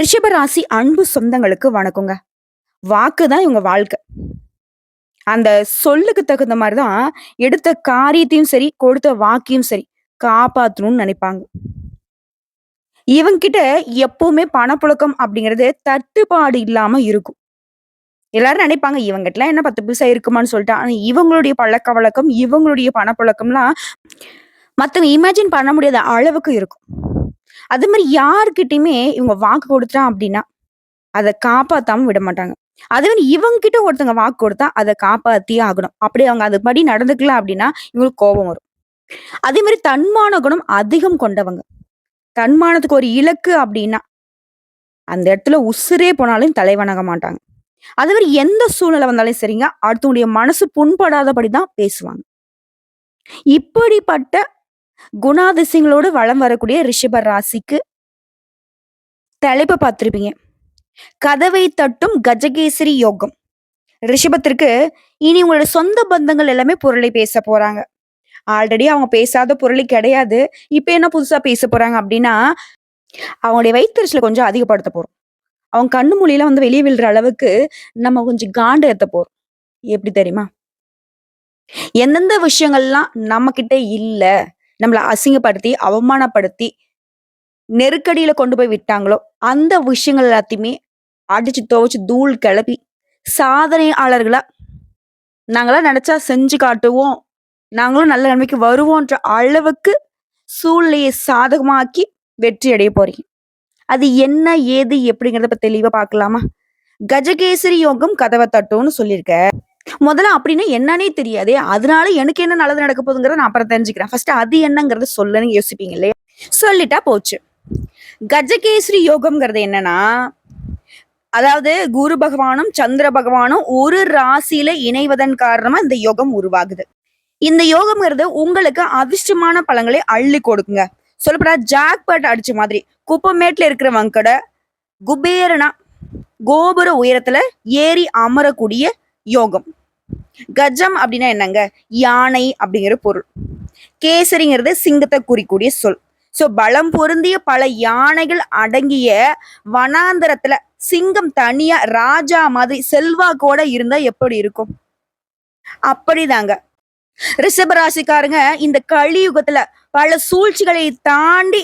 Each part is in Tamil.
ரிஷபராசி அன்பு சொந்தங்களுக்கு வணக்கங்க. வாக்கு தான் இவங்க வாழ்க்கை. அந்த சொல்லுக்கு தகுந்த மாதிரி தான் எடுத்த காரியத்தையும் சரி, கொடுத்த வாக்கியும் சரி காப்பாற்றணும்னு நினைப்பாங்க இவங்ககிட்ட எப்பவுமே பணப்புழக்கம் அப்படிங்கிறது தட்டுப்பாடு இல்லாம இருக்கும். எல்லாரும் நினைப்பாங்க இவங்ககிட்டலாம் என்ன 10 பைசா இருக்குமான்னு சொல்லிட்டு. ஆனா இவங்களுடைய பழக்கவழக்கம், இவங்களுடைய பணப்புழக்கம்லாம் மத்தவங்க இமேஜின் பண்ண முடியாத அளவுக்கு இருக்கும். அது மாதிரி யாருக்கிட்டையுமே இவங்க வாக்கு கொடுத்தா அப்படின்னா, அதை காப்பாத்தாம விட மாட்டாங்க. அதே மாதிரி இவங்க கிட்ட ஒருத்தவங்க வாக்கு கொடுத்தா அதை காப்பாத்தியே ஆகணும். அப்படி அவங்க அதுபடி நடந்துக்கல அப்படின்னா, இவங்களுக்கு கோபம் வரும். அதே மாதிரி தன்மான குணம் அதிகம் கொண்டவங்க. தன்மானத்துக்கு ஒரு இலக்கு அப்படின்னா, அந்த இடத்துல உசுரே போனாலும் தலைவணங்க மாட்டாங்க. அதே மாதிரி எந்த சூழ்நிலை வந்தாலும் சரிங்க, அடுத்தவங்களுடைய மனசு புண்படாதபடி தான் பேசுவாங்க. இப்படிப்பட்ட குணாதிசயங்களோடு வலம் வரக்கூடிய ரிஷப ராசிக்கு தலைப்ப பார்த்துருப்பீங்க கதவை தட்டும் கஜகேசரி யோகம். ரிஷபத்திற்கு இனி உங்களோட சொந்த பந்தங்கள் எல்லாமே பொருளை பேச போறாங்க. ஆல்ரெடி அவங்க பேசாத புரளி கிடையாது. இப்ப என்ன புதுசா பேச போறாங்க அப்படின்னா, அவங்களுடைய வயித்தெரிச்சல கொஞ்சம் அதிகப்படுத்த போறோம். அவங்க கண்ணு மொழியில வந்து வெளியே விழுற அளவுக்கு நம்ம கொஞ்சம் காண்டு ஏத்த போறோம். எப்படி தெரியுமா? எந்தெந்த விஷயங்கள்லாம் நம்ம கிட்ட இல்ல, நம்மளை அசிங்கப்படுத்தி, அவமானப்படுத்தி, நெருக்கடியில கொண்டு போய் விட்டாங்களோ, அந்த விஷயங்கள் எல்லாத்தையுமே அடிச்சு துவைச்சு தூள் கிளப்பி, சாதனையாளர்களா நாங்களாம் நினைச்சா செஞ்சு காட்டுவோம். நாங்களும் நல்ல நிலைமைக்கு வருவோன்ற அளவுக்கு சூழ்நிலையை சாதகமாக்கி வெற்றி அடைய போறீங்க. அது என்ன, ஏது, எப்படிங்கிறத தெளிவா பார்க்கலாமா? கஜகேசரி யோகம் கதவை தட்டும்னு சொல்லியிருக்க. முதல்ல அப்படின்னா என்னன்னே தெரியாதே. அதனால எனக்கு என்ன நல்லது நடக்க போகுதுங்கிறத நான் அப்புறம் தெரிஞ்சுக்கிறேன். ஃபர்ஸ்ட் அது என்னங்கிறத சொல்லுன்னு யோசிப்பீங்க இல்லையா? சொல்லிட்டா போச்சு. கஜகேசரி யோகம்ங்கிறது என்னன்னா, அதாவது குரு பகவானும், சந்திர பகவானும் ஒரு ராசியில இணைவதன் காரணமா இந்த யோகம் உருவாகுது. இந்த யோகம்ங்கிறது உங்களுக்கு அதிர்ஷ்டமான பழங்களை அள்ளி கொடுக்குங்க. சொல்லப்போனா ஜாக்பாட் அடிச்ச மாதிரி குப்பமேட்ல இருக்கிறவங்க கூட குபேரனா கோபுர உயரத்துல ஏறி அமரக்கூடிய யோகம். கஜம் அப்படின்னா என்னங்க? யானை அப்படிங்கிற பொருள். கேசரிங்கிறது சிங்கத்தை குறிக்கூடிய சொல். சோ பலம் பொருந்திய பல யானைகள் அடங்கிய வனாந்தரத்துல சிங்கம் தனியா ராஜா மாதிரி செல்வாக்கோட இருந்தா எப்படி இருக்கும்? அப்படிதாங்க. ரிஷபராசிக்காரங்க இந்த கலியுகத்துல பல சூழ்ச்சிகளை தாண்டி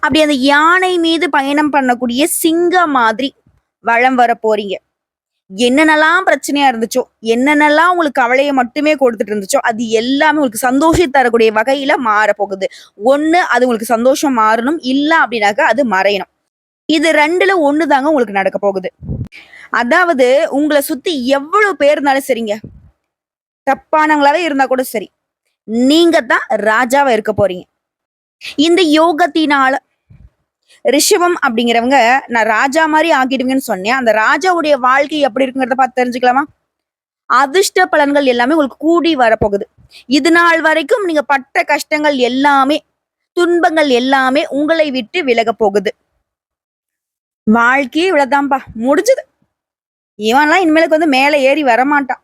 அப்படி அந்த யானை மீது பயணம் பண்ணக்கூடிய சிங்கம் மாதிரி வலம் வர போறீங்க. என்னென்னலாம் பிரச்சனையா இருந்துச்சோ, என்னென்னலாம் உங்களுக்கு கவலையை மட்டுமே கொடுத்துட்டு இருந்துச்சோ, அது எல்லாமே உங்களுக்கு சந்தோஷம் தரக்கூடிய வகையில மாறப் போகுது. ஒண்ணு அது உங்களுக்கு சந்தோஷம் மாறணும். இல்ல அப்படின்னாக்கா அது மறையணும். இது 2ல 1 தாங்க உங்களுக்கு நடக்க போகுது. அதாவது உங்களை சுத்தி எவ்வளவு பேர் இருந்தாலும் சரிங்க. தப்பானவங்களாவே இருந்தா கூட சரி. நீங்க தான் ராஜாவா இருக்க போறீங்க. இந்த யோகத்தினால ரிஷபம் அப்படிங்கிறவங்க நான் ராஜா மாதிரி ஆக்கிடுவீங்கன்னு சொன்னேன். அந்த ராஜாவுடைய வாழ்க்கை எப்படி இருக்குங்கிறத பார்த்து தெரிஞ்சுக்கலாமா? அதிர்ஷ்ட பலன்கள் எல்லாமே உங்களுக்கு கூடி வரப்போகுது. இது நாள் வரைக்கும் நீங்க பட்ட கஷ்டங்கள் எல்லாமே, துன்பங்கள் எல்லாமே உங்களை விட்டு விலகப் போகுது. வாழ்க்கையே இவ்வளவுதான்பா. முடிஞ்சது இவன்லாம் இனிமேலுக்கு வந்து மேலே ஏறி வரமாட்டான்.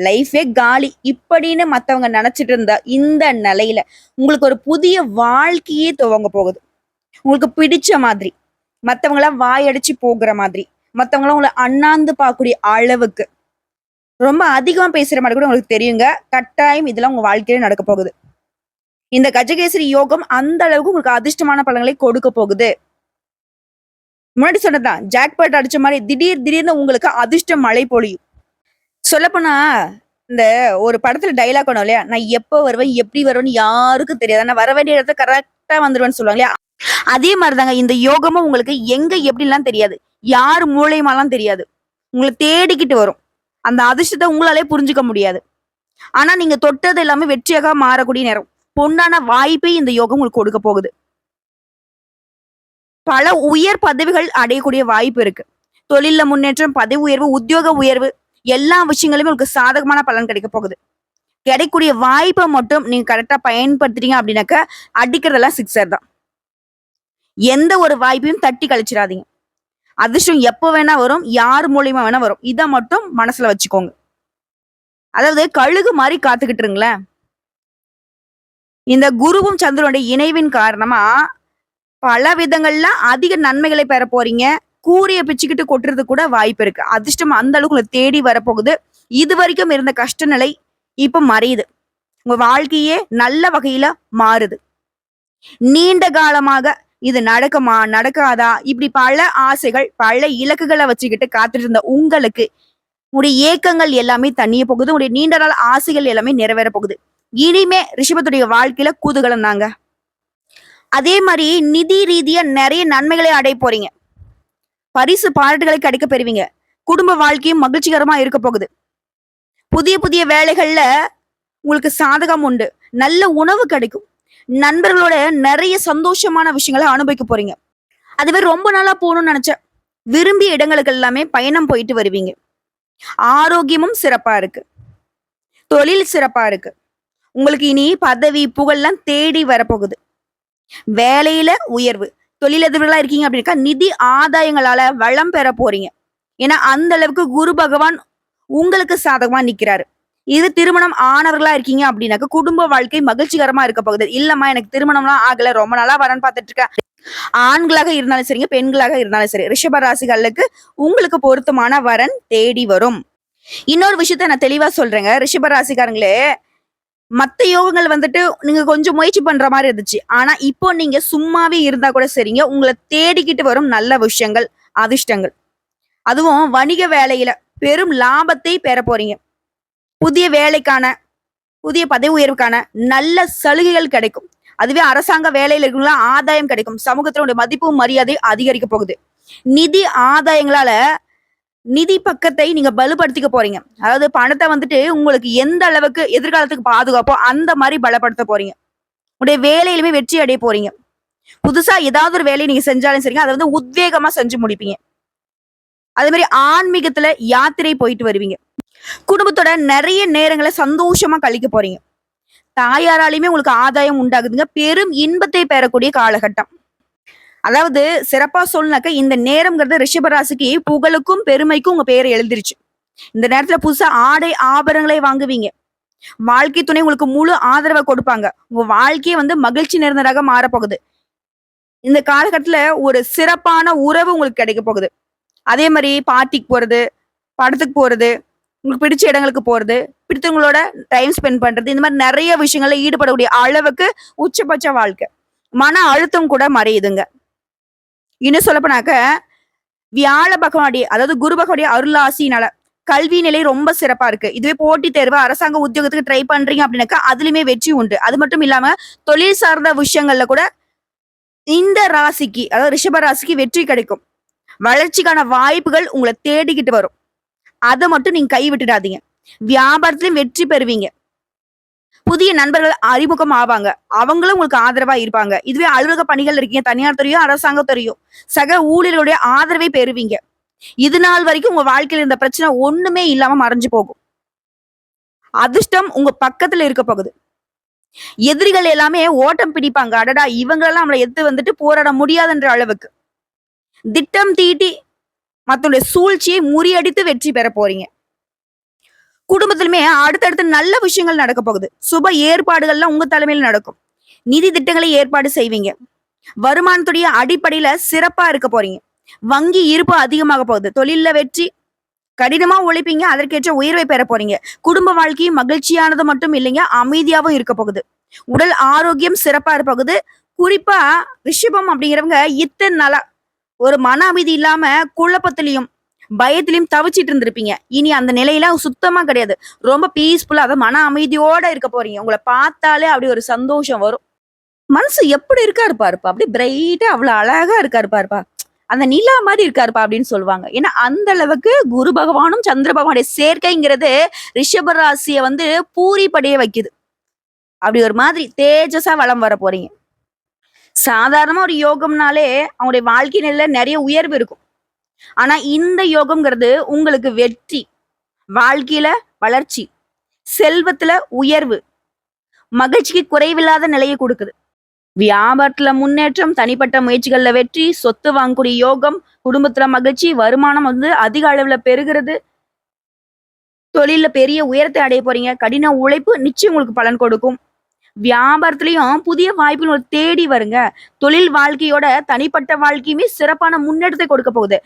லைஃபே காலி. இப்படின்னு மத்தவங்க நினைச்சிட்டு இருந்தா இந்த நிலையில உங்களுக்கு ஒரு புதிய வாழ்க்கையே துவங்க போகுது. உங்களுக்கு பிடிச்ச மாதிரி. மற்றவங்களாம் வாயடிச்சு போகிற மாதிரி. மற்றவங்களாம் உங்கள அண்ணாந்து பார்க்கக்கூடிய அளவுக்கு. ரொம்ப அதிகமா பேசுற மாதிரி கூட உங்களுக்கு தெரியுங்க. கட்டாயம் இதெல்லாம் உங்க வாழ்க்கையில நடக்க போகுது. இந்த கஜகேசரி யோகம் அந்த அளவுக்கு உங்களுக்கு அதிர்ஷ்டமான பலன்களை கொடுக்க போகுது. முன்னாடி சொன்னதுதான். ஜாக்பாட் அடிச்ச மாதிரி திடீர் திடீர்னு உங்களுக்கு அதிர்ஷ்டம் மழை பொழியும். சொல்லப்போனா, இந்த ஒரு படத்துல டைலாக் வரும் இல்லையா? நான் எப்போ வருவேன், எப்படி வருவேன்னு யாருக்கும் தெரியாது. நான் வர வேண்டிய இடத்துல கரெக்டா வந்துருவேன்னு சொல்லுவாங்க இல்லையா? அதே மாதிரிதாங்க இந்த யோகமும் உங்களுக்கு எங்க எப்படிலாம் தெரியாது. யார் மூலியமாலாம் தெரியாது. உங்களை தேடிக்கிட்டு வரும். அந்த அதிர்ஷ்டத்தை உங்களாலே புரிஞ்சுக்க முடியாது. ஆனா நீங்க தொட்டது எல்லாமே வெற்றியாக மாறக்கூடிய நேரம். பொண்ணான வாய்ப்பே இந்த யோகம் உங்களுக்கு கொடுக்க போகுது. பல உயர் பதவிகள் அடையக்கூடிய வாய்ப்பு இருக்கு. தொழில முன்னேற்றம், பதவி உயர்வு, உத்தியோக உயர்வு எல்லா விஷயங்களுமே உங்களுக்கு சாதகமான பலன் கிடைக்க போகுது. கிடைக்கக்கூடிய வாய்ப்பை மட்டும் நீங்க கரெக்டா பயன்படுத்திட்டீங்க அப்படின்னாக்க, அடிக்கிறதெல்லாம் சிக்ஸர் தான். எந்த ஒரு வாய்ப்பையும் தட்டி கழிச்சிடாதீங்க. அதிர்ஷ்டம் எப்போ வேணா வரும். யார் மூலியமா வேணா வரும். இதை மட்டும் மனசுல வச்சுக்கோங்க. அதாவது கழுகு மாதிரி காத்துக்கிட்டு இருங்களேன். இந்த குருவும் சந்திரனுடைய இணைவின் காரணமா பல விதங்கள்ல அதிக நன்மைகளை பெற போறீங்க கூறிய பிச்சுக்கிட்டு கொட்டுறது கூட வாய்ப்பு இருக்கு அதிர்ஷ்டம் அந்த அளவுக்கு தேடி வரப்போகுது இது வரைக்கும் இருந்த கஷ்ட நிலை இப்ப மறையுது உங்க வாழ்க்கையே நல்ல வகையில மாறுது நீண்ட காலமாக இது நடக்குமா நடக்காதா? இப்படி பல ஆசைகள் பல இலக்குகளை வச்சுக்கிட்டு காத்துட்டு இருந்த உங்களுக்கு உடைய ஏக்கங்கள் எல்லாமே தண்ணிய போகுது உடைய நீண்ட நாள் ஆசைகள் எல்லாமே நிறைவேற போகுது. இனிமே ரிஷபத்துடைய வாழ்க்கையில கூதுகலம் தாங்க. அதே மாதிரி நிதி ரீதியா நிறைய நன்மைகளை அடைய போறீங்க. பரிசு பாராட்டுகளை கிடைக்க பெறுவீங்க. குடும்ப வாழ்க்கையும் மகிழ்ச்சிகரமா இருக்க போகுது. புதிய புதிய வேலைகள்ல உங்களுக்கு சாதகம் உண்டு. நல்ல உணவு கிடைக்கும். நண்பர்களோட நிறைய சந்தோஷமான விஷயங்களை அனுபவிக்க போறீங்க. அதுவே ரொம்ப நாளா போகணும்னு நினைச்ச விரும்பிய இடங்களுக்கு எல்லாமே பயணம் போயிட்டு வருவீங்க. ஆரோக்கியமும் சிறப்பா இருக்கு. தொழில் சிறப்பா இருக்கு. உங்களுக்கு இனி பதவி புகழ்லாம் தேடி வரப்போகுது. வேலையில உயர்வு. தொழிலதிபர்களா இருக்கீங்க அப்படின்னா நிதி ஆதாயங்களால வளம் பெற போறீங்க. ஏன்னா அந்த அளவுக்கு குரு பகவான் உங்களுக்கு சாதகமா நிக்கிறாரு. இது திருமணம் ஆனவர்களா இருக்கீங்க அப்படின்னாக்க குடும்ப வாழ்க்கை மகிழ்ச்சிகரமா இருக்க போகுது. இல்லம்மா எனக்கு திருமணம்லாம் ஆகல. ரொம்ப நாளா வரன் பார்த்துட்டு இருக்கேன் ஆண்களாக இருந்தாலும் சரிங்க பெண்களாக இருந்தாலும் சரி. ரிஷப ராசிகளுக்கு உங்களுக்கு பொருத்தமான வரன் தேடி வரும். இன்னொரு விஷயத்த நான் தெளிவா சொல்றேங்க. ரிஷப ராசிக்காரங்களே மத்த யோகங்கள் வந்துட்டு நீங்க கொஞ்சம் முயற்சி பண்ற மாதிரி இருந்துச்சு. ஆனா இப்போ நீங்க சும்மாவே இருந்தா கூட சரிங்க உங்களை தேடிக்கிட்டு வரும் நல்ல விஷயங்கள் அதிர்ஷ்டங்கள். அதுவும் வணிக வேலையில பெரும் லாபத்தை பெற போறீங்க. புதிய வேலைக்கான புதிய பதவி உயர்வுக்கான நல்ல சலுகைகள் கிடைக்கும். அதுவே அரசாங்க வேலையில இருக்கவங்களா ஆதாயம் கிடைக்கும். சமூகத்தினுடைய மதிப்பும் மரியாதை அதிகரிக்க போகுது. நிதி ஆதாயங்களால நிதி பக்கத்தை நீங்க பலப்படுத்திக்க போறீங்க. அதாவது பணத்தை வந்துட்டு உங்களுக்கு எந்த அளவுக்கு எதிர்காலத்துக்கு பாதுகாப்போ அந்த மாதிரி பலப்படுத்த போறீங்க. உடைய வேலையிலுமே வெற்றி அடைய போறீங்க. புதுசா ஏதாவது ஒரு வேலையை நீங்க செஞ்சாலும் சரிங்க அதை வந்து உத்வேகமா செஞ்சு முடிப்பீங்க. அதே மாதிரி ஆன்மீகத்துல யாத்திரை போயிட்டு வருவீங்க. குடும்பத்தோட நிறைய நேரங்களை சந்தோஷமா கழிக்க போறீங்க. தாயாராலையுமே உங்களுக்கு ஆதாயம் உண்டாகுதுங்க. பெரும் இன்பத்தை பெறக்கூடிய காலகட்டம். அதாவது சிறப்பா சொல்லுனாக்க இந்த நேரம்ங்கிறது ரிஷபராசிக்கு புகழுக்கும் பெருமைக்கும் உங்க பேரை எழுதிருச்சு. இந்த நேரத்துல புதுசா ஆடை ஆபரணங்களை வாங்குவீங்க. வாழ்க்கை துணை உங்களுக்கு முழு ஆதரவை கொடுப்பாங்க. உங்க வாழ்க்கையே வந்து மகிழ்ச்சி நிறைந்ததாக மாறப்போகுது. இந்த காலகட்டத்துல ஒரு சிறப்பான உறவு உங்களுக்கு கிடைக்க போகுது. அதே மாதிரி பார்ட்டிக்கு போறது படத்துக்கு போறது உங்களுக்கு பிடிச்ச இடங்களுக்கு போறது பிடித்தவங்களோட டைம் ஸ்பெண்ட் பண்றது இந்த மாதிரி நிறைய விஷயங்கள்ல ஈடுபடக்கூடிய அளவுக்கு உச்சபட்ச வாழ்க்கை. மன அழுத்தம் கூட மறையுதுங்க. இன்னும் சொல்லப்போனாக்க வியாழ பகவானுடைய அதாவது குரு பகவானுடைய அருளாசினால கல்வி நிலை ரொம்ப சிறப்பா இருக்கு. இதுவே போட்டித் தேர்வு அரசாங்க உத்தியோகத்துக்கு ட்ரை பண்றீங்க அப்படின்னாக்கா அதுலயுமே வெற்றி உண்டு. அது மட்டும் இல்லாம தொழில் சார்ந்த விஷயங்கள்ல கூட இந்த ராசிக்கு அதாவது ரிஷப ராசிக்கு வெற்றி கிடைக்கும். வளர்ச்சிக்கான வாய்ப்புகள் உங்களை தேடிக்கிட்டு வரும். அதை மட்டும் நீங்க கை விட்டுடாதீங்க. வியாபாரத்திலும் வெற்றி பெறுவீங்க. புதிய நண்பர்கள் அறிமுகம் ஆவாங்க. அவங்களும் உங்களுக்கு ஆதரவா இருப்பாங்க. இதுவே அலுவலக பணிகள் இருக்கீங்க. தனியார் துறையோ அரசாங்க துறையோ சக ஊழியர்களுடைய ஆதரவை பெறுவீங்க. இது நாள் வரைக்கும் உங்க வாழ்க்கையில் இருந்த பிரச்சனை ஒண்ணுமே இல்லாம மறைஞ்சு போகும். அதிர்ஷ்டம் உங்க பக்கத்துல இருக்க போகுது. எதிரிகள் எல்லாமே ஓட்டம் பிடிப்பாங்க. அடடா இவங்களெல்லாம் நம்மளை எடுத்து வந்துட்டு போராட முடியாதுன்ற அளவுக்கு. திட்டம் தீட்டி மத்தவங்களுடைய சூழ்ச்சியை முறியடித்து வெற்றி பெற போறீங்க. குடும்பத்திலுமே அடுத்தடுத்து நல்ல விஷயங்கள் நடக்க போகுது. சுப ஏற்பாடுகள்லாம் உங்க தலைமையில் நடக்கும். நிதி திட்டங்களை ஏற்பாடு செய்வீங்க. வருமானத்துடைய அடிப்படையில சிறப்பா இருக்க போறீங்க. வங்கி இருப்பு அதிகமாக போகுது. தொழில்ல வெற்றி கடினமா உழைப்பீங்க. அதற்கேற்ற உயர்வை பெற போறீங்க. குடும்ப வாழ்க்கையும் மகிழ்ச்சியானது மட்டும் இல்லைங்க அமைதியாவும் இருக்க போகுது. உடல் ஆரோக்கியம் சிறப்பா இருப்பகுது குறிப்பா ரிஷபம் அப்படிங்கிறவங்க இத்தனை நாளா ஒரு மன அமைதி இல்லாம குழப்பத்திலையும் பயத்திலையும் தவிச்சிட்டு இருந்திருப்பீங்க. இனி அந்த நிலையில சுத்தமா கிடையாது. ரொம்ப பீஸ்ஃபுல்லா அதாவது மன அமைதியோட இருக்க போறீங்க. உங்களை பார்த்தாலே அப்படி ஒரு சந்தோஷம் வரும். மனசு எப்படி இருக்காரு பாருப்பா அப்படி பிரைட்டா அவ்வளவு அழகா இருக்காரு பாருப்பா அந்த நிலா மாதிரி இருக்காருப்பா அப்படின்னு சொல்லுவாங்க. ஏன்னா அந்த அளவுக்கு குரு பகவானும் சந்திர பகவானுடைய சேர்க்கைங்கிறது ரிஷப ராசியை வந்து பூரிப்படைய வைக்குது. அப்படி ஒரு மாதிரி தேஜஸா வளம் வர போறீங்க. சாதாரணமா ஒரு யோகம்னாலே அவங்களுடைய வாழ்க்கை நிலையில நிறைய உயர்வு இருக்கும். ஆனா இந்த யோகம்ங்கிறது உங்களுக்கு வெற்றி வாழ்க்கையில வளர்ச்சி செல்வத்துல உயர்வு மகிழ்ச்சிக்கு குறைவில்லாத நிலையை கொடுக்குது. வியாபாரத்துல முன்னேற்றம் தனிப்பட்ட முயற்சிகள்ல வெற்றி சொத்து வாங்கக்கூடிய யோகம் குடும்பத்துல மகிழ்ச்சி வருமானம் வந்து அதிக அளவுல பெருகிறது. தொழில பெரிய உயரத்தை அடைய போறீங்க. கடின உழைப்பு நிச்சயம் உங்களுக்கு பலன் கொடுக்கும். வியாபாரத்திலயும் புதிய வாய்ப்புகள் தேடி வருங்க. தொழில் வாழ்க்கையோட தனிப்பட்ட வாழ்க்கையுமே சிறப்பான முன்னேற்றத்தை கொடுக்க போகுது.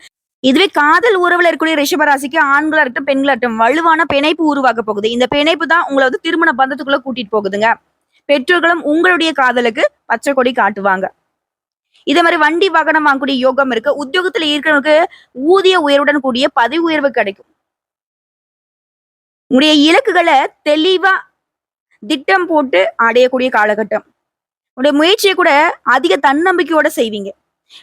இதுவே காதல் உறவுல இருக்கக்கூடிய ரிஷபராசிக்கு ஆண்களா இருக்கட்டும், பெண்களா இருக்கட்டும் வலுவான பிணைப்பு உருவாக்க போகுது. இந்த பிணைப்பு தான் உங்களை வந்து திருமண பந்தத்துக்குள்ள கூட்டிட்டு போகுதுங்க. பெற்றோர்களும் உங்களுடைய காதலுக்கு பச்சை கொடி காட்டுவாங்க. இதே மாதிரி வண்டி வாகனம் வாங்கக்கூடிய யோகம் இருக்கு. உத்தியோகத்துல இருக்கிறவங்களுக்கு ஊதிய உயர்வுடன் கூடிய பதவி உயர்வு கிடைக்கும். உங்களுடைய இலக்குகளை தெளிவா திட்டம் போட்டு அடையக்கூடிய காலகட்டம். உங்களுடைய முயற்சியை கூட அதிக தன்னம்பிக்கையோட செய்வீங்க.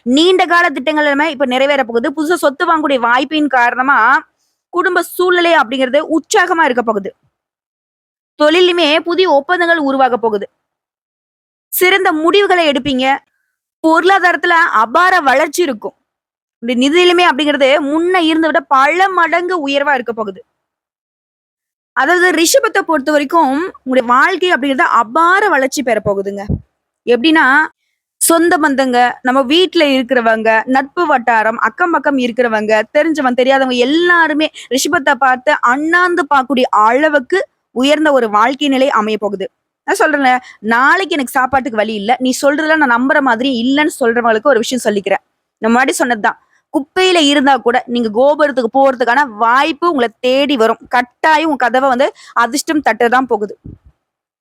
நீண்ட கால திட்டங்கள் எல்லாமே இப்ப நிறைவேற போகுது. புதுசா சொத்து வாங்கக்கூடிய வாய்ப்பின் காரணமா குடும்ப சூழ்நிலை அப்படிங்கிறது உற்சாகமா இருக்க போகுது. தொழிலுமே புதிய ஒப்பந்தங்கள் உருவாக போகுது. சிறந்த முடிவுகளை எடுப்பீங்க. பொருளாதாரத்துல அபார வளர்ச்சி இருக்கும். இந்த நிதியிலுமே அப்படிங்கிறது முன்ன இருந்த விட பல மடங்கு உயர்வா இருக்க போகுது. அதாவது ரிஷிபத்தை பொறுத்த வரைக்கும் உங்களுடைய வாழ்க்கை அப்படிங்கிறது அபார வளர்ச்சி பெற போகுதுங்க. எப்படின்னா, சொந்த பந்தங்க, நம்ம வீட்டுல இருக்கிறவங்க, நட்பு வட்டாரம், அக்கம் பக்கம் இருக்கிறவங்க, தெரிஞ்சவங்க தெரியாதவங்க எல்லாருமே ரிஷபத்தை பார்த்து அண்ணாந்து பார்க்கக்கூடிய அளவுக்கு உயர்ந்த ஒரு வாழ்க்கை நிலை அமைய போகுது. நான் சொல்றேன் நாளைக்கு எனக்கு சாப்பாட்டுக்கு வழி இல்லை நீ சொல்றதுல நான் நம்புற மாதிரி இல்லைன்னு சொல்றவங்களுக்கு ஒரு விஷயம் சொல்லிக்கிறேன். நம்ம முன்னாடி சொன்னதுதான். குப்பையில இருந்தா கூட நீங்க கோபுரத்துக்கு போறதுக்கான வாய்ப்பு உங்களை தேடி வரும். கட்டாயம் உங்க கதவை வந்து அதிர்ஷ்டம் தட்டதான் போகுது.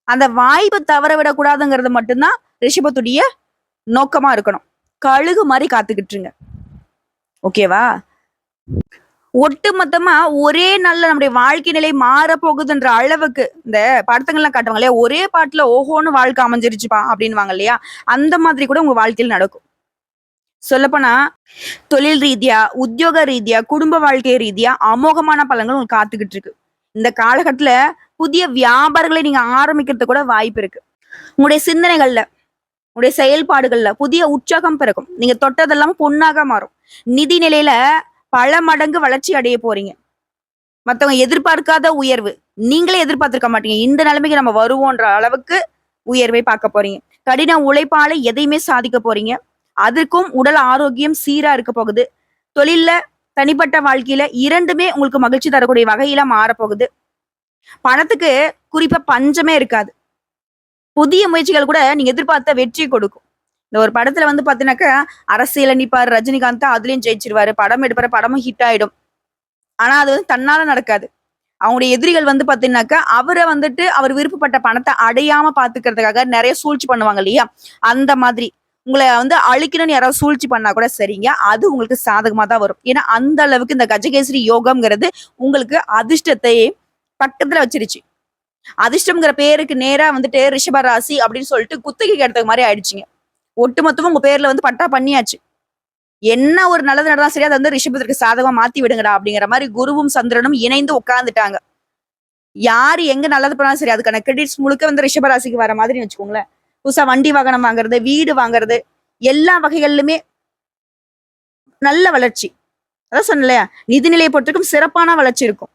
அந்த வாய்ப்பை தவற விடக்கூடாதுங்கிறது மட்டும்தான் ரிஷபத்துடைய நோக்கமா இருக்கணும். கழுகு மாதிரி காத்துக்கிட்டுருங்க ஓகேவா? ஒட்டுமொத்தமா ஒரே நாள்ல நம்முடைய வாழ்க்கை நிலை மாறப்போகுதுன்ற அளவுக்கு இந்த படத்துங்கள்லாம் காட்டுவாங்க இல்லையா? ஒரே பாட்டுல ஓஹோன்னு வாழ்க்கை அமைஞ்சிருச்சுப்பா அப்படின்னுவாங்க இல்லையா? அந்த மாதிரி கூட உங்க வாழ்க்கையில நடக்கும். சொல்லப்போனா, தொழில் ரீதியா, உத்தியோக ரீதியா, குடும்ப வாழ்க்கை ரீதியா அமோகமான பலன்கள் உங்களுக்கு காத்துக்கிட்டு இருக்கு. இந்த காலகட்டத்துல புதிய வியாபாரங்களை நீங்க ஆரம்பிக்கிறதுக்கு கூட வாய்ப்பு இருக்கு. உங்களுடைய சிந்தனைகள்ல, உங்களுடைய செயல்பாடுகள்ல புதிய உற்சாகம் பிறக்கும். நீங்க தொட்டதெல்லாம் பொன்னாக மாறும். நிதி நிலையில பல மடங்கு வளர்ச்சி அடைய போறீங்க. மற்றவங்க எதிர்பார்க்காத உயர்வு. நீங்களே எதிர்பார்த்திருக்க மாட்டீங்க. இந்த நிலைமைக்கு நம்ம வருவோன்ற அளவுக்கு உயர்வை பார்க்க போறீங்க. கடின உழைப்பால எதையுமே சாதிக்க போறீங்க. அதற்கும் உடல் ஆரோக்கியம் சீரா இருக்க போகுது. தொழில்ல, தனிப்பட்ட வாழ்க்கையில இரண்டுமே உங்களுக்கு மகிழ்ச்சி தரக்கூடிய வகையில மாறப்போகுது. பணத்துக்கு குறிப்பா பஞ்சமே இருக்காது. புதிய முயற்சிகள் கூட நீங்க எதிர்பார்த்த வெற்றி கொடுக்கும். இந்த ஒரு படத்துல வந்து பார்த்தீங்கன்னாக்கா, அரசியல்ல நிப்பாரு ரஜினிகாந்த் அதுலயும் ஜெயிச்சிருவாரு. படம் எடுப்பாரு, படமும் ஹிட் ஆயிடும். ஆனா அது வந்து தன்னால நடக்காது. அவங்களுடைய எதிரிகள் வந்து பார்த்தீங்கன்னாக்கா, அவரை வந்துட்டு அவர் விருப்பப்பட்ட பணத்தை அடையாம பாத்துக்கிறதுக்காக நிறைய சூழ்ச்சி பண்ணுவாங்க இல்லையா? அந்த மாதிரி. உங்களை வந்து அழிக்கணும்னு யாராவது சூழ்ச்சி பண்ணா கூட சரிங்க. அது உங்களுக்கு சாதகமா தான் வரும். ஏன்னா, அந்த அளவுக்கு இந்த கஜகேசரி யோகம்ங்கிறது உங்களுக்கு அதிர்ஷ்டத்தை பக்கத்துல வச்சிருச்சு. அதிர்ஷ்டம்ங்கிற பேருக்கு நேரா வந்துட்டு ரிஷப ராசி அப்படின்னு சொல்லிட்டு குத்தகைக்கு எடுத்தது மாதிரி ஆயிடுச்சுங்க. ஒட்டுமொத்தமும் உங்க பேர்ல வந்து பட்டா பண்ணியாச்சு. என்ன ஒரு நல்லது நடந்தா சரி, அதை வந்து ரிஷபத்திற்கு சாதகமா மாத்தி விடுங்கடா அப்படிங்கிற மாதிரி குருவும், சந்திரனும் இணைந்து உட்கார்ந்துட்டாங்க. யாரு எங்க நல்லது பண்ணாலும் சரி, அதுக்கான கிரெடிட்ஸ் முழுக்க வந்து ரிஷப ராசிக்கு வர மாதிரி வச்சுக்கோங்களேன். புதுசா வண்டி வாகனம் வாங்குறது, வீடு வாங்குறது, எல்லா வகைகள்லுமே நல்ல வளர்ச்சி. அதான் சொன்னலையா இல்லையா? நிதிநிலையை பொறுத்தவரைக்கும் சிறப்பான வளர்ச்சி இருக்கும்.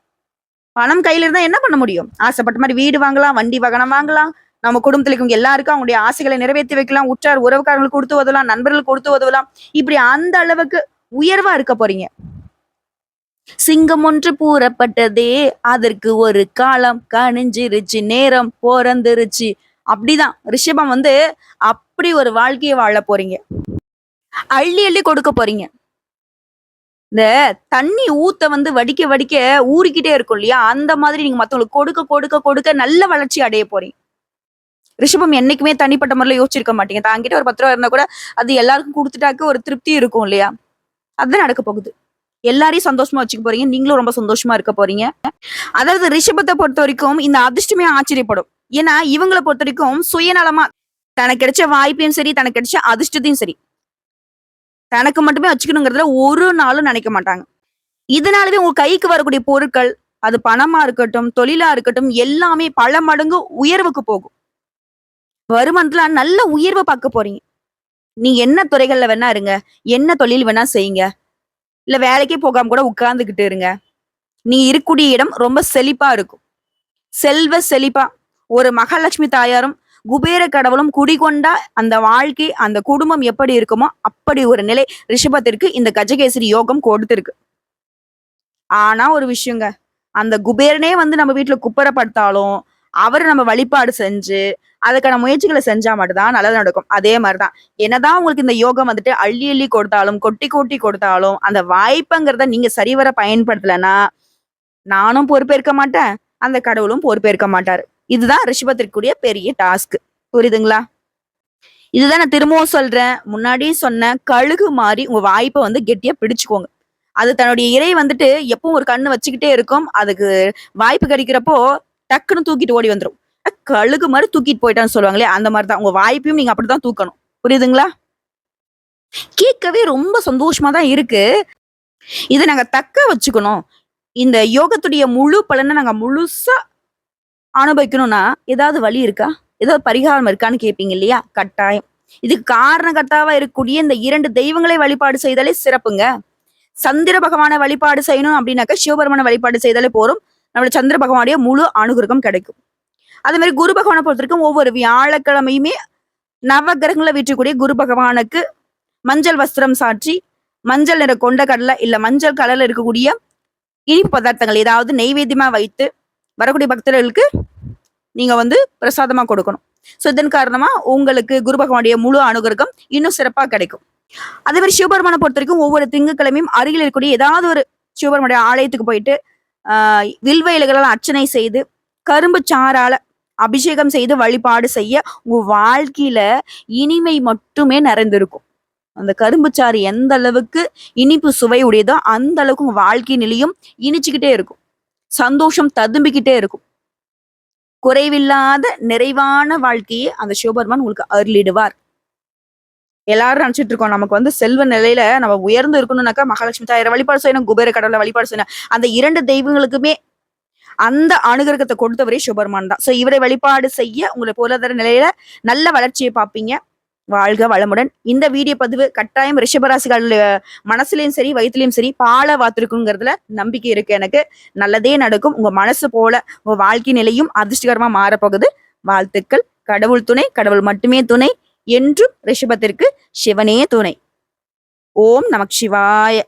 பணம் கையில இருந்தா என்ன பண்ண முடியும்? ஆசைப்பட்ட மாதிரி வீடு வாங்கலாம், வண்டி வாகனம் வாங்கலாம். நம்ம குடும்பத்துல இருக்கவங்க எல்லாருக்கும் அவங்களுடைய ஆசைகளை நிறைவேத்தி வைக்கலாம். உற்றார் உறவுக்காரங்களுக்கு கொடுத்து உதவலாம், நண்பர்களுக்கு கொடுத்து உதவலாம். இப்படி அந்த அளவுக்கு உயர்வா இருக்க போறீங்க. சிங்கம் ஒன்று பூரப்பட்டதே அதற்கு ஒரு காலம் கனிஞ்சிருச்சு, நேரம் பொறந்துருச்சு. அப்படிதான். ரிஷபம் வந்து அப்படி ஒரு வாழ்க்கையை வாழப் போறீங்க. அள்ளி அள்ளி கொடுக்க போறீங்க. இந்த தண்ணி ஊத்த வந்து வடிக்க வடிக்க ஊறிக்கிட்டே இருக்கும் இல்லையா? அந்த மாதிரி நீங்க மத்தவங்களுக்கு கொடுக்க கொடுக்க கொடுக்க நல்ல வளர்ச்சி அடைய போறீங்க. ரிஷபம் என்னைக்குமே தனிப்பட்ட முறையில யோசிச்சிருக்க மாட்டீங்க. தாங்கிட்ட ஒரு பத்து ரூபா இருந்தா கூட அது எல்லாருக்கும் கொடுத்துட்டாக்க ஒரு திருப்தி இருக்கும் இல்லையா? அதுதான் நடக்க போகுது. எல்லாரையும் சந்தோஷமா வச்சுக்க போறீங்க. நீங்களும் ரொம்ப சந்தோஷமா இருக்க போறீங்க. அதாவது ரிஷபத்தை பொறுத்த வரைக்கும் இந்த அதிர்ஷ்டமே ஆச்சரியப்படும். ஏன்னா, இவங்கள பொறுத்தவரைக்கும் சுயநலமா தனக்கு கிடைச்ச வாய்ப்பையும் சரி, தனக்கு கிடைச்ச அதிர்ஷ்டத்தையும் சரி. தனக்கு மட்டுமே வச்சுக்கணுங்கிறதுல ஒரு நாளும் நினைக்க மாட்டாங்க. இதனாலவே உங்க கைக்கு வரக்கூடிய பொருட்கள், அது பணமா இருக்கட்டும், தொழிலா இருக்கட்டும், எல்லாமே பல மடங்கு உயர்வுக்கு போகும். வருமானத்துல நல்ல உயர்வை பார்க்க போறீங்க. நீங்க என்ன துறைகள்ல வேணா இருங்க. என்ன தொழில் வேணா செய்யுங்க. இல்ல வேலைக்கே போகாம கூட உட்கார்ந்துகிட்டு இருங்க. நீங்க இருக்கக்கூடிய இடம் ரொம்ப செழிப்பா இருக்கும். செல்வ செழிப்பா ஒரு மகாலட்சுமி தாயாரும், குபேர கடவுளும் குடிகொண்டா அந்த வாழ்க்கை, அந்த குடும்பம் எப்படி இருக்குமோ, அப்படி ஒரு நிலை ரிஷபத்திற்கு இந்த கஜகேசரி யோகம் கொடுத்திருக்கு. ஆனா ஒரு விஷயங்க. அந்த குபேரனே வந்து நம்ம வீட்டுல குப்பரப்படுத்தாலும் அவர் நம்ம வழிபாடு செஞ்சு, அதுக்கான முயற்சிகளை செஞ்சா மட்டும்தான் நல்லது நடக்கும். அதே மாதிரிதான் தான். என்னதான் உங்களுக்கு இந்த யோகம் வந்துட்டு அள்ளி அள்ளி கொடுத்தாலும், கொட்டி கொட்டி கொடுத்தாலும், அந்த வாய்ப்புங்கிறத நீங்க சரிவர பயன்படுத்தலைன்னா நானும் பொறுப்பேற்க மாட்டேன். அந்த கடவுளும் பொறுப்பேற்க மாட்டாரு. இதுதான் ரிஷபத்திற்குரிய பெரிய டாஸ்க். புரியுதுங்களா? இதுதான் நான் திரும்பவும் சொல்றேன். முன்னாடியே சொன்னேன். கழுகு மாதிரி உங்க வாய்ப்பை வந்து கெட்டியா பிடிச்சுக்கோங்க. அது தன்னுடைய இரை வந்துட்டு எப்பவும் ஒரு கண்ணு வச்சுக்கிட்டே இருக்கும். அதுக்கு வாய்ப்பு கிடைக்கிறப்போ டக்குன்னு தூக்கிட்டு ஓடி வந்துடும் கழுகு மாதிரி தூக்கிட்டு போயிட்டான்னு சொல்லுவாங்களே, அந்த மாதிரி தான். உங்க வாய்ப்பையும் நீங்க அப்படித்தான் தூக்கணும். புரியுதுங்களா? கேட்கவே ரொம்ப சந்தோஷமா தான் இருக்கு. இதை நாங்க தக்க வச்சுக்கணும். இந்த யோகத்துடைய முழு பலனை நாங்க முழுசா அனுபவிக்கணும்னா, ஏதாவது வழி இருக்கா? ஏதாவது பரிகாரம் இருக்கான்னு கேட்பீங்க இல்லையா? கட்டாயம். இதுக்கு காரணகர்த்தாவா இருக்கக்கூடிய இந்த இரண்டு தெய்வங்களை வழிபாடு செய்தாலே சிறப்புங்க. சந்திர பகவானை வழிபாடு செய்யணும் அப்படின்னாக்கா, சிவபெருமான வழிபாடு செய்தாலே போதும். நம்மளோட சந்திர பகவானுடைய முழு அனுகிரகம் கிடைக்கும். அதே மாதிரி குரு பொறுத்த வரைக்கும் ஒவ்வொரு வியாழக்கிழமையுமே நவகிரகங்களை வீற்றக்கூடிய குரு பகவானுக்கு மஞ்சள் வஸ்திரம் சாற்றி, மஞ்சள் நிற கொண்ட கடலை இல்ல மஞ்சள் கடலில் இருக்கக்கூடிய இனிப்பு பதார்த்தங்கள் ஏதாவது நெய்வேத்தியமா வைத்து வரக்கூடிய பக்தர்களுக்கு நீங்க வந்து பிரசாதமா கொடுக்கணும். ஸோ இதன் காரணமா உங்களுக்கு குரு பகவானுடைய முழு அனுகிரகம் இன்னும் சிறப்பாக கிடைக்கும். அதே மாரி சிவபெருமான பொறுத்தவரைக்கும் ஒவ்வொரு திங்கக்கிழமையும் அருகில் இருக்கக்கூடிய ஏதாவது ஒரு சிவபெருமானுடைய ஆலயத்துக்கு போயிட்டு, வில்வ இலைகளால் அர்ச்சனை செய்து, கரும்பு சாரால அபிஷேகம் செய்து வழிபாடு செய்ய உங்க வாழ்க்கையில இனிமை மட்டுமே நிறைந்திருக்கும். அந்த கரும்பு சாறு எந்த அளவுக்கு இனிப்பு சுவை உடையதோ, அந்த அளவுக்கு உங்க வாழ்க்கை நிலையும் இனிச்சுக்கிட்டே இருக்கும். சந்தோஷம் ததும்பிக்கிட்டே இருக்கும். குறைவில்லாத நிறைவான வாழ்க்கையை அந்த சிவபெருமான் உங்களுக்கு அருளிடுவார். எல்லாரும் நினைச்சிட்டு இருக்கோம். நமக்கு வந்து செல்வ நிலையில நம்ம உயர்ந்து இருக்கணும்னாக்கா மகாலட்சுமி தாயார வழிபாடு செய்யணும், குபேர கடவுளை வழிபாடு செய்யணும். அந்த இரண்டு தெய்வங்களுக்குமே அந்த அனுகிரகத்தை கொடுத்தவரே சிவபெருமான் தான். ஸோ இவரை வழிபாடு செய்ய உங்களை பொருளாதார நிலையில நல்ல வளர்ச்சியை பார்ப்பீங்க. வாழ்க வளமுடன். இந்த வீடியோ பதிவு கட்டாயம் ரிஷபராசிகள் மனசுலயும் சரி, வயிற்றுலயும் சரி பால வாத்திருக்குங்கிறதுல நம்பிக்கை இருக்கு எனக்கு. நல்லதே நடக்கும். உங்க மனசு போல உங்க வாழ்க்கை நிலையும் அதிர்ஷ்டகரமா மாறப்போகுது. வாழ்த்துக்கள். கடவுள் துணை, கடவுள் மட்டுமே துணை. என்றும் ரிஷபத்திற்கு சிவனே துணை. ஓம் நமக் சிவாய.